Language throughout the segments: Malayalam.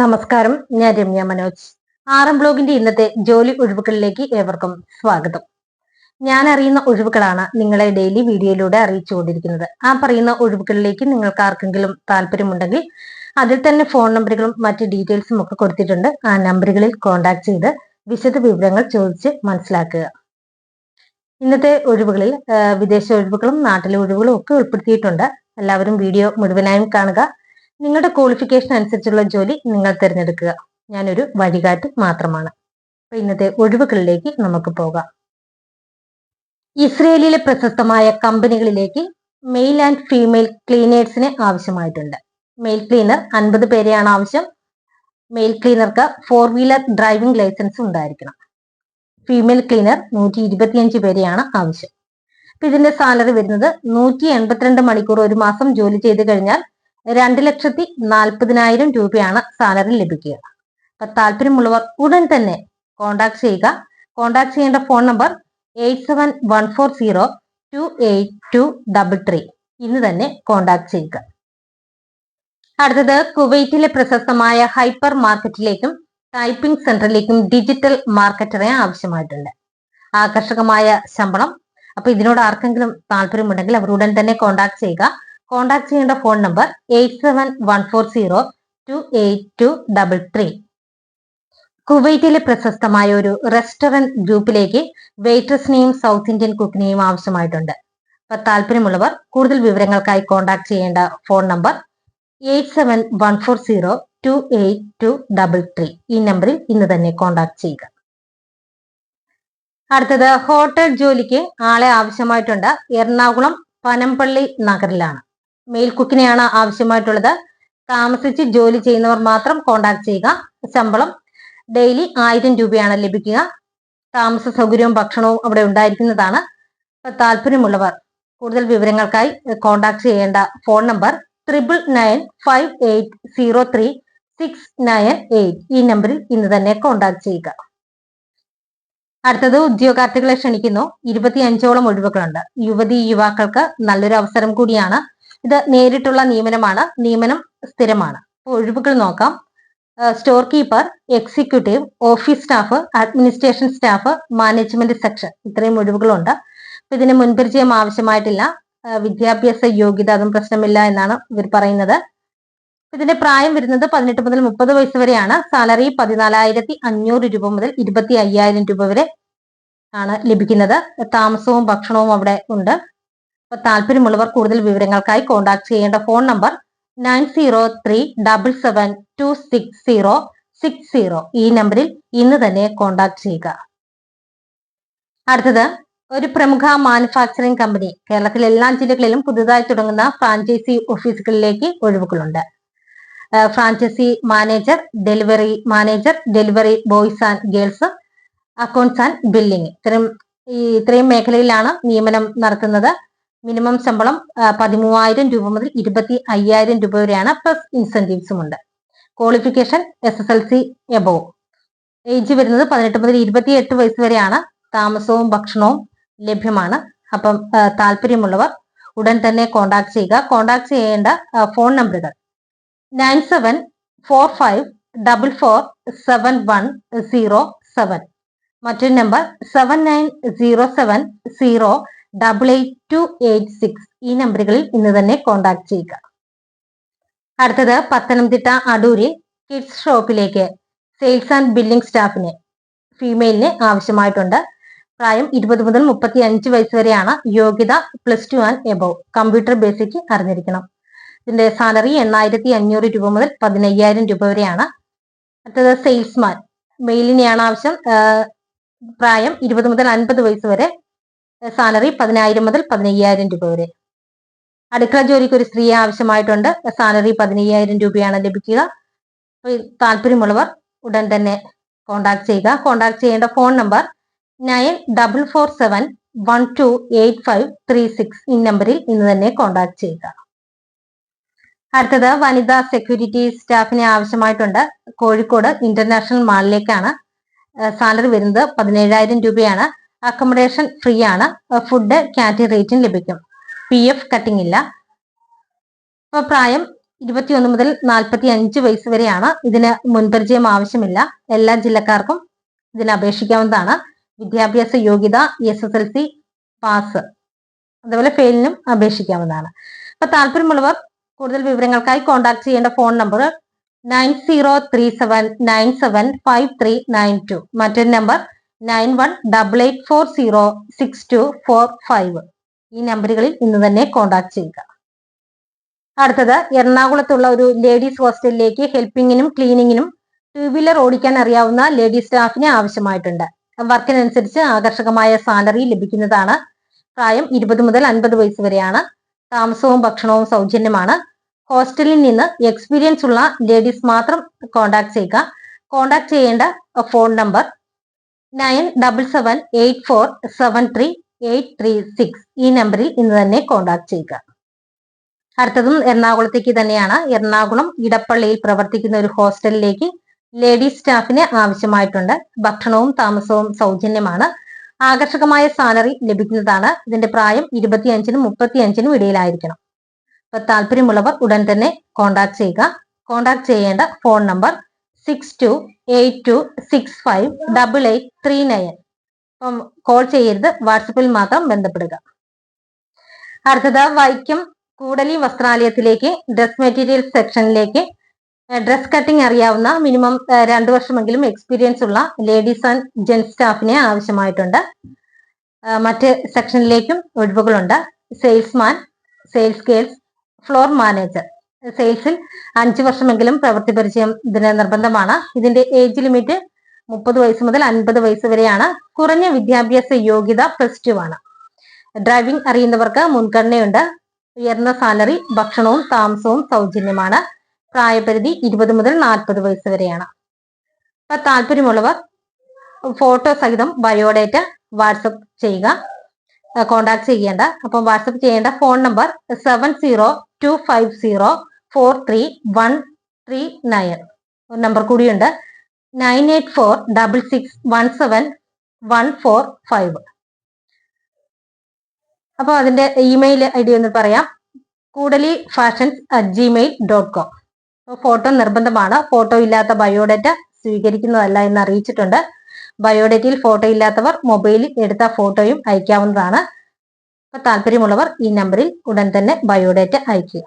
നമസ്കാരം ഞാൻ രമ്യ മനോജ്. ആറം ബ്ലോഗിന്റെ ഇന്നത്തെ ജോലി ഒഴിവുകളിലേക്ക് ഏവർക്കും സ്വാഗതം. ഞാൻ അറിയുന്ന ഒഴിവുകളാണ് നിങ്ങളെ ഡെയിലി വീഡിയോയിലൂടെ അറിയിച്ചുകൊണ്ടിരിക്കുന്നത് ആ പറയുന്ന ഒഴിവുകളിലേക്ക് നിങ്ങൾക്ക് ആർക്കെങ്കിലും താല്പര്യമുണ്ടെങ്കിൽ അതിൽ തന്നെ ഫോൺ നമ്പറുകളും മറ്റ് ഡീറ്റെയിൽസും ഒക്കെ കൊടുത്തിട്ടുണ്ട്. ആ നമ്പറുകളിൽ കോൺടാക്ട് ചെയ്ത് വിശദ വിവരങ്ങൾ ചോദിച്ച് മനസ്സിലാക്കുക. ഇന്നത്തെ ഒഴിവുകളിൽ വിദേശ ഒഴിവുകളും നാട്ടിലെ ഒഴിവുകളും ഒക്കെ ഉൾപ്പെടുത്തിയിട്ടുണ്ട്. എല്ലാവരും വീഡിയോ മുഴുവനായും കാണുക. നിങ്ങളുടെ ക്വാളിഫിക്കേഷൻ അനുസരിച്ചുള്ള ജോലി നിങ്ങൾ തിരഞ്ഞെടുക്കുക. ഞാനൊരു വഴികാട്ടി മാത്രമാണ്. അപ്പൊ ഇന്നത്തെ ഒഴിവുകളിലേക്ക് നമുക്ക് പോകാം. ഇസ്രയേലിലെ പ്രശസ്തമായ കമ്പനികളിലേക്ക് മെയിൽ ആൻഡ് ഫീമെയിൽ ക്ലീനേഴ്സിനെ ആവശ്യമായിട്ടുണ്ട്. മെയിൽ ക്ലീനർ അൻപത് പേരെയാണ് ആവശ്യം. മെയിൽ ക്ലീനർക്ക് ഫോർ വീലർ ഡ്രൈവിംഗ് ലൈസൻസ് ഉണ്ടായിരിക്കണം. ഫീമെയിൽ ക്ലീനർ നൂറ്റി ഇരുപത്തിയഞ്ച് പേരെയാണ് ആവശ്യം. ഇതിന്റെ സാലറി വരുന്നത് നൂറ്റി എൺപത്തിരണ്ട് മണിക്കൂർ ഒരു മാസം ജോലി ചെയ്ത് കഴിഞ്ഞാൽ രണ്ട് ലക്ഷത്തി നാൽപ്പതിനായിരം രൂപയാണ് സാലറി ലഭിക്കുക. അപ്പൊ താല്പര്യമുള്ളവർ ഉടൻ തന്നെ കോണ്ടാക്ട് ചെയ്യുക. കോണ്ടാക്ട് ചെയ്യേണ്ട phone number eight seven one four zero two eight two double three. ഇന്ന് തന്നെ കോണ്ടാക്ട് ചെയ്യുക. അടുത്തത് കുവൈറ്റിലെ പ്രശസ്തമായ ഹൈപ്പർ മാർക്കറ്റിലേക്കും ടൈപ്പിംഗ് സെന്ററിലേക്കും ഡിജിറ്റൽ മാർക്കറ്ററെ ആവശ്യമായിട്ടുണ്ട്. ആകർഷകമായ ശമ്പളം. അപ്പൊ ഇതിനോട് ആർക്കെങ്കിലും താല്പര്യമുണ്ടെങ്കിൽ അവർ ഉടൻ തന്നെ കോണ്ടാക്ട് ചെയ്യുക. കോൺടാക്ട് ചെയ്യേണ്ട phone number eight seven one four zero two eight two double three കുവൈറ്റിലെ പ്രശസ്തമായ ഒരു റെസ്റ്റോറന്റ് ഗ്രൂപ്പിലേക്ക് വെയിറ്റേഴ്സിനെയും സൗത്ത് ഇന്ത്യൻ കുക്കിനെയും ആവശ്യമായിട്ടുണ്ട്. അപ്പൊ താല്പര്യമുള്ളവർ കൂടുതൽ വിവരങ്ങൾക്കായി കോൺടാക്ട് ചെയ്യേണ്ട phone number eight seven one four zero two eight two double three ഈ നമ്പറിൽ ഇന്ന് തന്നെ കോൺടാക്ട് ചെയ്യുക. അടുത്തത് ഹോട്ടൽ ജോലിക്ക് ആളെ ആവശ്യമായിട്ടുണ്ട്. എറണാകുളം പനമ്പള്ളി നഗറിലാണ്. മെയിൽ കുക്കിനെയാണ് ആവശ്യമായിട്ടുള്ളത്. താമസിച്ച് ജോലി ചെയ്യുന്നവർ മാത്രം കോണ്ടാക്ട് ചെയ്യുക. ശമ്പളം ഡെയിലി ആയിരം രൂപയാണ് ലഭിക്കുക. താമസ സൗകര്യവും ഭക്ഷണവും അവിടെ ഉണ്ടായിരിക്കുന്നതാണ്. താല്പര്യമുള്ളവർ കൂടുതൽ വിവരങ്ങൾക്കായി കോണ്ടാക്ട് ചെയ്യേണ്ട phone number triple nine five eight zero three six nine eight ഈ നമ്പറിൽ ഇന്ന് തന്നെ കോണ്ടാക്ട് ചെയ്യുക. അടുത്തത് ഉദ്യോഗാർത്ഥികളെ ക്ഷണിക്കുന്നു. ഇരുപത്തി അഞ്ചോളം ഒഴിവുകളുണ്ട്. യുവതി യുവാക്കൾക്ക് നല്ലൊരു അവസരം കൂടിയാണ്. ഇത് നേരിട്ടുള്ള നിയമനമാണ്. നിയമനം സ്ഥിരമാണ്. ഒഴിവുകൾ നോക്കാം. Store keeper executive office staff administration staff management section ഇത്രയും ഒഴിവുകളുണ്ട്. അപ്പൊ ഇതിന് മുൻപരിചയം ആവശ്യമായിട്ടില്ല. വിദ്യാഭ്യാസ യോഗ്യത അതും പ്രശ്നമില്ല എന്നാണ് ഇവർ പറയുന്നത്. ഇതിന്റെ പ്രായം വരുന്നത് പതിനെട്ട് മുതൽ മുപ്പത് വയസ്സ് വരെയാണ്. സാലറി പതിനാലായിരത്തി അഞ്ഞൂറ് രൂപ മുതൽ ഇരുപത്തി അയ്യായിരം രൂപ വരെ ആണ് ലഭിക്കുന്നത്. താമസവും ഭക്ഷണവും അവിടെ ഉണ്ട്. അപ്പൊ താല്പര്യമുള്ളവർ കൂടുതൽ വിവരങ്ങൾക്കായി കോൺടാക്ട് ചെയ്യേണ്ട phone number nine zero three double seven two six zero six zero ഈ നമ്പറിൽ ഇന്ന് തന്നെ കോൺടാക്ട് ചെയ്യുക. അടുത്തത് ഒരു പ്രമുഖ മാനുഫാക്ചറിംഗ് കമ്പനി കേരളത്തിലെ എല്ലാ ജില്ലകളിലും പുതുതായി തുടങ്ങുന്ന ഫ്രാഞ്ചൈസി ഓഫീസുകളിലേക്ക് ഒഴിവുകളുണ്ട്. Franchise manager delivery manager delivery boys and girls accounts and billing ഇത്തരം ഈ ഇത്രയും മേഖലയിലാണ് നിയമനം നടത്തുന്നത്. മിനിമം ശമ്പളം പതിമൂവായിരം രൂപ മുതൽ ഇരുപത്തി അയ്യായിരം രൂപ വരെയാണ് പ്ലസ് ഇൻസെന്റീവ്സും ഉണ്ട്. Qualification S S L C above age വരുന്നത് പതിനെട്ട് മുതൽ ഇരുപത്തി എട്ട് വയസ്സ് വരെയാണ്. താമസവും ഭക്ഷണവും ലഭ്യമാണ്. അപ്പം താല്പര്യമുള്ളവർ ഉടൻ തന്നെ കോൺടാക്ട് ചെയ്യുക. കോൺടാക്ട് ചെയ്യേണ്ട ഫോൺ നമ്പറുകൾ nine seven four five double four seven one zero seven മറ്റൊരു number seven nine zero seven zero double eight two eight six ഈ നമ്പറുകളിൽ ഇന്ന് തന്നെ കോൺടാക്ട് ചെയ്യുക. അടുത്തത് പത്തനംതിട്ട അടൂരിൽ കിഡ്സ് ഷോപ്പിലേക്ക് സെയിൽസ് ആൻഡ് ബില്ലിംഗ് സ്റ്റാഫിന് ഫീമെയിലിന് ആവശ്യമായിട്ടുണ്ട്. പ്രായം ഇരുപത് മുതൽ മുപ്പത്തി അഞ്ച് വയസ്സ് വരെയാണ് യോഗ്യത plus two and above computer basic അറിഞ്ഞിരിക്കണം. ഇതിന്റെ സാലറി എണ്ണായിരത്തി അഞ്ഞൂറ് രൂപ മുതൽ പതിനയ്യായിരം രൂപ വരെയാണ്. അടുത്തത് സെയിൽസ്മാൻ മെയിലിനെയാണ് ആവശ്യം. പ്രായം ഇരുപത് മുതൽ അൻപത് വയസ്സ് വരെ സാലറി പതിനായിരം മുതൽ പതിനയ്യായിരം രൂപ വരെ. അടുക്കള ജോലിക്ക് ഒരു സ്ത്രീയെ ആവശ്യമായിട്ടുണ്ട്. സാലറി പതിനയ്യായിരം രൂപയാണ് ലഭിക്കുക. താല്പര്യമുള്ളവർ ഉടൻ തന്നെ കോണ്ടാക്ട് ചെയ്യുക. കോണ്ടാക്ട് ചെയ്യേണ്ട phone number nine double four seven one two eight five three six ഈ നമ്പറിൽ ഇന്ന് തന്നെ കോണ്ടാക്ട് ചെയ്യുക. അടുത്തത് വനിതാ സെക്യൂരിറ്റി സ്റ്റാഫിനെ ആവശ്യമായിട്ടുണ്ട്. കോഴിക്കോട് ഇന്റർനാഷണൽ മാളിലേക്കാണ് സാലറി വരുന്നത് പതിനേഴായിരം രൂപയാണ്. അക്കോമഡേഷൻ ഫ്രീ ആണ്. ഫുഡ് കാറ്ററി റേറ്റും ലഭിക്കും. പി എഫ് കട്ടിംഗ് ഇല്ല. അപ്പൊ പ്രായം ഇരുപത്തിയൊന്ന് മുതൽ നാൽപ്പത്തി അഞ്ച് വയസ്സ് വരെയാണ്. ഇതിന് മുൻപരിചയം ആവശ്യമില്ല. എല്ലാ ജില്ലക്കാർക്കും ഇതിന് അപേക്ഷിക്കാവുന്നതാണ്. വിദ്യാഭ്യാസ യോഗ്യത S S L C pass അതുപോലെ ഫെയിലിനും അപേക്ഷിക്കാവുന്നതാണ്. അപ്പൊ താല്പര്യമുള്ളവർ കൂടുതൽ വിവരങ്ങൾക്കായി കോൺടാക്ട് ചെയ്യേണ്ട phone number nine zero three seven nine seven five three nine two മറ്റൊരു number nine one double eight four zero six two four five. ഈ നമ്പറുകളിൽ ഇന്ന് തന്നെ കോൺടാക്ട് ചെയ്യുക. അടുത്തത് എറണാകുളത്തുള്ള ഒരു ലേഡീസ് ഹോസ്റ്റലിലേക്ക് ഹെൽപ്പിങ്ങിനും ക്ലീനിങ്ങിനും ടൂ വീലർ ഓടിക്കാൻ അറിയാവുന്ന ലേഡീസ് സ്റ്റാഫിനെ ആവശ്യമായിട്ടുണ്ട്. വർക്കിനനുസരിച്ച് ആകർഷകമായ സാലറി ലഭിക്കുന്നതാണ്. പ്രായം ഇരുപത് മുതൽ അൻപത് വയസ്സ് വരെയാണ്. താമസവും ഭക്ഷണവും സൗജന്യമാണ്. ഹോസ്റ്റലിൽ നിന്ന് എക്സ്പീരിയൻസ് ഉള്ള ലേഡീസ് മാത്രം കോൺടാക്ട് ചെയ്യുക. കോൺടാക്ട് ചെയ്യേണ്ട phone number nine double seven eight four seven three eight three six ഈ നമ്പറിൽ ഇന്ന് തന്നെ കോൺടാക്ട് ചെയ്യുക. അടുത്തതും എറണാകുളത്തേക്ക് തന്നെയാണ്. എറണാകുളം ഇടപ്പള്ളിയിൽ പ്രവർത്തിക്കുന്ന ഒരു ഹോസ്റ്റലിലേക്ക് ലേഡീസ് സ്റ്റാഫിന് ആവശ്യമായിട്ടുണ്ട്. ഭക്ഷണവും താമസവും സൗജന്യമാണ്. ആകർഷകമായ സാലറി ലഭിക്കുന്നതാണ്. ഇതിന്റെ പ്രായം ഇരുപത്തിയഞ്ചിനും മുപ്പത്തിയഞ്ചിനും ഇടയിലായിരിക്കണം. അപ്പൊ താല്പര്യമുള്ളവർ ഉടൻ തന്നെ കോൺടാക്ട് ചെയ്യുക. കോൺടാക്ട് ചെയ്യേണ്ട phone number six two eight two six five double eight three nine അപ്പം കോൾ ചെയ്യരുത്. വാട്സപ്പിൽ മാത്രം ബന്ധപ്പെടുക. അടുത്തത് വൈക്കം കൂടലി വസ്ത്രാലയത്തിലേക്ക് ഡ്രസ് മെറ്റീരിയൽ സെക്ഷനിലേക്ക് ഡ്രസ് കട്ടിംഗ് അറിയാവുന്ന മിനിമം രണ്ടു വർഷമെങ്കിലും എക്സ്പീരിയൻസ് ഉള്ള ലേഡീസ് ആൻഡ് ജെന്റ്സ് സ്റ്റാഫിനെ ആവശ്യമായിട്ടുണ്ട്. മറ്റ് സെക്ഷനിലേക്കും ഒഴിവുകളുണ്ട്. Salesman sales girls floor manager സെയിൽസിൽ അഞ്ചു വർഷമെങ്കിലും പ്രവൃത്തി പരിചയം ഇതിന് നിർബന്ധമാണ്. ഇതിന്റെ ഏജ് ലിമിറ്റ് മുപ്പത് വയസ്സ് മുതൽ അൻപത് വയസ്സ് വരെയാണ്. കുറഞ്ഞ വിദ്യാഭ്യാസ യോഗ്യത പ്ലസ് ടു ആണ്. ഡ്രൈവിംഗ് അറിയുന്നവർക്ക് മുൻഗണനയുണ്ട്. ഉയർന്ന സാലറി ഭക്ഷണവും താമസവും സൗജന്യമാണ്. പ്രായപരിധി ഇരുപത് മുതൽ നാൽപ്പത് വയസ്സ് വരെയാണ്. അപ്പൊ താല്പര്യമുള്ളവർ ഫോട്ടോ സഹിതം ബയോഡേറ്റ വാട്സപ്പ് ചെയ്യുക. കോണ്ടാക്ട് ചെയ്യേണ്ട. അപ്പം വാട്സപ്പ് ചെയ്യേണ്ട phone number seven zero two five zero four three one three nine ഒരു നമ്പർ കൂടിയുണ്ട്. Nine eight four double six one seven one four five അപ്പോൾ അതിന്റെ ഇമെയിൽ ഐ ഡി ഒന്ന് പറയാം. Koodali fashions at Gmail dot com photo നിർബന്ധമാണ്. ഫോട്ടോ ഇല്ലാത്ത ബയോഡേറ്റ സ്വീകരിക്കുന്നതല്ല എന്ന് അറിയിച്ചിട്ടുണ്ട്. ബയോഡേറ്റയിൽ ഫോട്ടോ ഇല്ലാത്തവർ മൊബൈലിൽ എടുത്ത ഫോട്ടോയും അയക്കാവുന്നതാണ്. അപ്പോൾ താല്പര്യമുള്ളവർ ഈ നമ്പറിൽ ഉടൻ തന്നെ ബയോഡേറ്റ അയക്കുക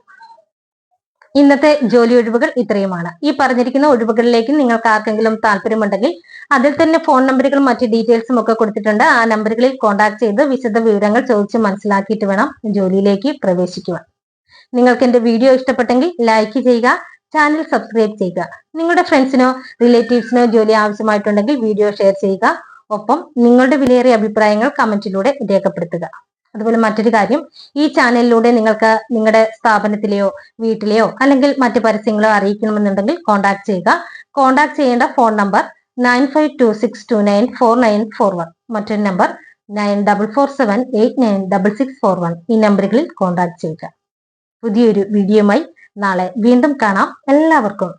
ഇന്നത്തെ ജോലി ഒഴിവുകൾ ഇത്രയുമാണ്. ഈ പറഞ്ഞിരിക്കുന്ന ഒഴിവുകളിലേക്ക് നിങ്ങൾക്ക് ആർക്കെങ്കിലും താല്പര്യമുണ്ടെങ്കിൽ അതിൽ തന്നെ ഫോൺ നമ്പറുകളും മറ്റ് ഡീറ്റെയിൽസും ഒക്കെ കൊടുത്തിട്ടുണ്ട്. ആ നമ്പറുകളിൽ കോൺടാക്ട് ചെയ്ത് വിശദ വിവരങ്ങൾ ചോദിച്ച് മനസ്സിലാക്കിയിട്ട് വേണം ജോലിയിലേക്ക് പ്രവേശിക്കുവാൻ. നിങ്ങൾക്ക് എന്റെ വീഡിയോ ഇഷ്ടപ്പെട്ടെങ്കിൽ ലൈക്ക് ചെയ്യുക ചാനൽ സബ്സ്ക്രൈബ് ചെയ്യുക. നിങ്ങളുടെ ഫ്രണ്ട്സിനോ റിലേറ്റീവ്സിനോ ജോലി ആവശ്യമായിട്ടുണ്ടെങ്കിൽ വീഡിയോ ഷെയർ ചെയ്യുക. ഒപ്പം നിങ്ങളുടെ വിലയേറിയ അഭിപ്രായങ്ങൾ കമന്റിലൂടെ രേഖപ്പെടുത്തുക. അതുപോലെ മറ്റൊരു കാര്യം ഈ ചാനലിലൂടെ നിങ്ങൾക്ക് നിങ്ങളുടെ സ്ഥാപനത്തിലെയോ വീട്ടിലെയോ അല്ലെങ്കിൽ മറ്റു പരസ്യങ്ങളോ അറിയിക്കണമെന്നുണ്ടെങ്കിൽ കോൺടാക്ട് ചെയ്യുക. കോൺടാക്ട് ചെയ്യേണ്ട phone number nine five two six two nine four nine four one മറ്റൊരു number nine double four seven eight nine double six four one ഈ നമ്പറുകളിൽ കോൺടാക്ട് ചെയ്യുക. പുതിയൊരു വീഡിയോയുമായി നാളെ വീണ്ടും കാണാം. എല്ലാവർക്കും